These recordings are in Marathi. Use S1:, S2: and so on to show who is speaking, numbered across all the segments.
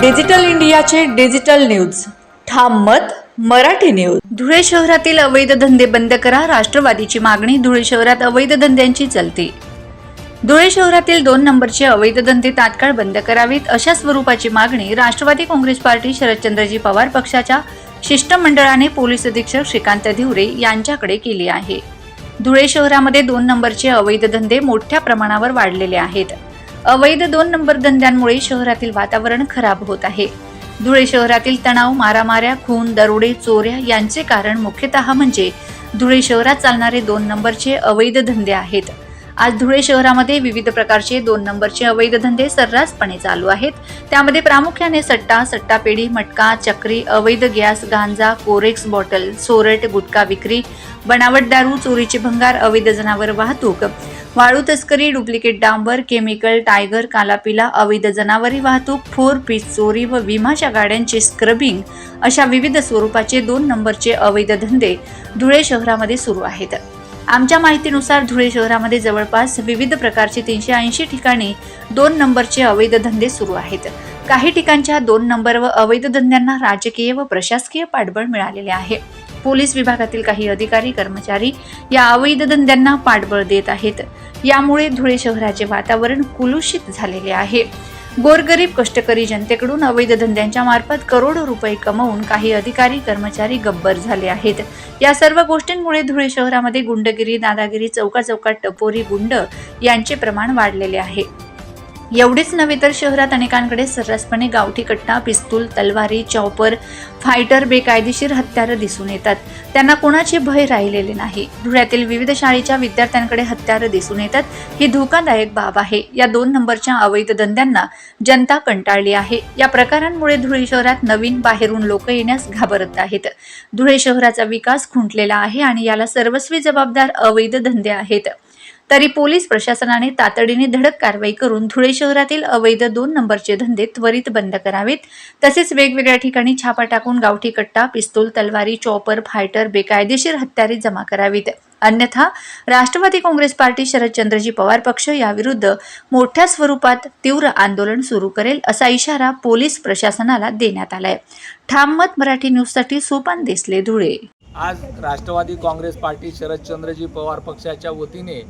S1: डिजिटल इंडियाचे डिजिटल न्यूज. ठाम मत मराठी न्यूज. धुळे शहरातील अवैध धंदे बंद करा राष्ट्रवादीची मागणी धुळे शहरात अवैध धंद्यांची चलते. धुळे शहरातील दोन नंबरचे अवैध धंदे तात्काळ बंद करावेत अशा स्वरूपाची मागणी राष्ट्रवादी काँग्रेस पार्टी शरदचंद्रजी पवार पक्षाच्या शिष्टमंडळाने पोलीस अधीक्षक श्रीकांत धिवरे यांच्याकडे केली आहे. धुळे शहरामध्ये दोन नंबरचे अवैध धंदे मोठ्या प्रमाणावर वाढलेले आहेत. अवैध दोन नंबर धंद्यांमुळे शहरातील वातावरण खराब होत आहे. धुळे शहरातील तणाव मारामाऱ्या खून दरोडे चोऱ्या यांचे कारण मुख्यतः म्हणजे धुळे शहरात चालणारे दोन नंबरचे अवैध धंदे आहेत. आज धुळे शहरामध्ये विविध प्रकारचे दोन नंबरचे अवैध धंदे सर्रासपणे चालू आहेत. त्यामध्ये प्रामुख्याने सट्टा सट्टापेढी मटका चक्री अवैध गॅस गांजा कोरेक्स बॉटल सोरट गुटखा विक्री बनावट दारू चोरीचे भंगार अवैध जनावर वाहतूक वाळू तस्करी डुप्लिकेट डांबर केमिकल टायगर कालापिला अवैध जनावरी वाहतूक फोर पीस चोरी व विमाच्या गाड्यांचे स्क्रबिंग अशा विविध स्वरूपाचे दोन नंबरचे अवैध धंदे धुळे शहरामध्ये सुरू आहेत. आमच्या माहितीनुसार धुळे शहरामध्ये जवळपास विविध प्रकारचे तीनशे ऐंशी ठिकाणी दोन नंबरचे अवैध धंदे सुरू आहेत. काही ठिकाणच्या दोन नंबर व अवैध धंद्यांना राजकीय व प्रशासकीय पाठबळ मिळालेले आहे. पोलीस विभागातील काही अधिकारी कर्मचारी या अवैध धंद्यांना पाठबळ देत आहेत. यामुळे धुळे शहराचे वातावरण कुलुषित झालेले आहे. गोरगरीब कष्टकरी जनतेकडून अवैध धंद्यांच्या मार्फत करोडो रुपये कमवून काही अधिकारी कर्मचारी गब्बर झाले आहेत. या सर्व गोष्टींमुळे धुळे शहरामध्ये गुंडगिरी दादागिरी चौका चौकात टपोरी गुंड यांचे प्रमाण वाढलेले आहे. एवढेच नव्हे तर शहरात अनेकांकडे सर्रासपणे गावठी कट्टा पिस्तूल तलवारी चॉपर फायटर बेकायदेशीर हत्यारं दिसून येतात. त्यांना कोणाचे भय राहिलेले नाही. धुळ्यातील विविध शाळेच्या विद्यार्थ्यांकडे हत्यारं दिसून येतात. ही धोकादायक बाब आहे. या दोन नंबरच्या अवैध धंद्यांना जनता कंटाळली आहे. या प्रकारांमुळे धुळे शहरात नवीन बाहेरून लोक येण्यास घाबरत आहेत. धुळे शहराचा विकास खुंटलेला आहे आणि याला सर्वस्वी जबाबदार अवैध धंदे आहेत. तरी पोलीस प्रशासनाने तातडीने धडक कारवाई करून धुळे शहरातील अवैध दोन नंबरचे धंदे त्वरित बंद करावेत. तसेच वेगवेगळ्या ठिकाणी छापा टाकून गावठी कट्टा पिस्तूल तलवारी चॉपर फायटर बेकायदेशीर हत्यारे जमा करावीत. अन्यथा राष्ट्रवादी काँग्रेस पार्टी शरदचंद्रजी पवार पक्ष याविरुद्ध मोठ्या स्वरूपात तीव्र आंदोलन सुरू करेल असा इशारा पोलीस प्रशासनाला देण्यात आलाय. ठाम मत मराठी न्यूजसाठी सोपान देसले धुळे.
S2: आज राष्ट्रवादी काँग्रेस पार्टी शरदचंद्रजी पवार पक्षाच्या वतीने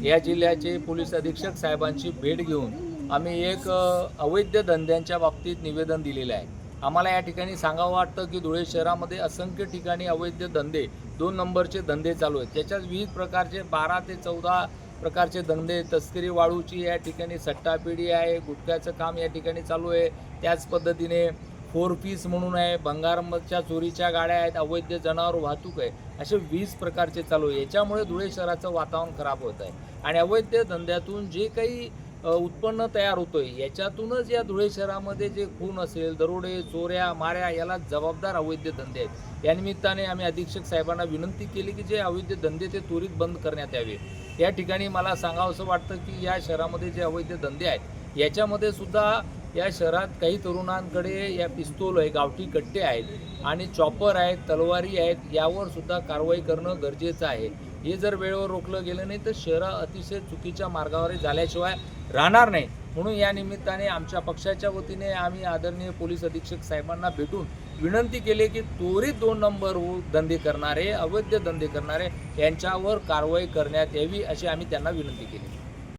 S2: या जिल्ह्याचे पोलीस अधीक्षक साहेबांची भेट घेऊन आम्ही एक अवैध धंद्यांच्या बाबतीत निवेदन दिलेलं आहे. आम्हाला या ठिकाणी सांगावं वाटतं की धुळे शहरामध्ये असंख्य ठिकाणी अवैध धंदे दोन नंबरचे धंदे चालू आहेत. त्याच्यात विविध प्रकारचे बारा ते चौदा प्रकारचे धंदे तस्करी वाळूची या ठिकाणी सट्टापिढी आहे गुटख्याचं काम या ठिकाणी चालू आहे. त्याच पद्धतीने फोर पीस म्हणून आहे भंगारमधच्या चोरीच्या गाड्या आहेत अवैध जनावर वाहतूक आहे असे वीस प्रकारचे चालू आहे. याच्यामुळे धुळे शहराचं वातावरण खराब होत आहे. आणि अवैध धंद्यातून जे काही उत्पन्न तयार होतोय याच्यातूनच या धुळे शहरामध्ये जे खून असेल दरोडे चोऱ्या माऱ्या याला जबाबदार अवैध धंदे आहेत. या निमित्ताने आम्ही अधीक्षक साहेबांना विनंती केली की जे अवैध धंदे ते त्वरित बंद करण्यात यावे. या ठिकाणी मला सांगावंसं वाटतं की या शहरामध्ये जे अवैध धंदे आहेत याच्यामध्ये सुद्धा या शहरात काही तरुणांकडे या पिस्तूल आहे गावठी कट्टे आहेत आणि चॉपर आहेत तलवारी आहेत यावर सुद्धा कारवाई करणं गरजेचं आहे. हे जर वेळेवर रोखलं गेलं नाही तर शहर अतिशय चुकीच्या मार्गावर झाल्याशिवाय राहणार नाही. म्हणून या निमित्ताने आमच्या पक्षाच्या वतीने आम्ही आदरणीय पोलीस अधीक्षक साहेबांना भेटून विनंती केली की त्वरित दोन नंबर धंदे करणारे अवैध धंदे करणारे यांच्यावर कारवाई करण्यात यावी अशी आम्ही त्यांना विनंती केली.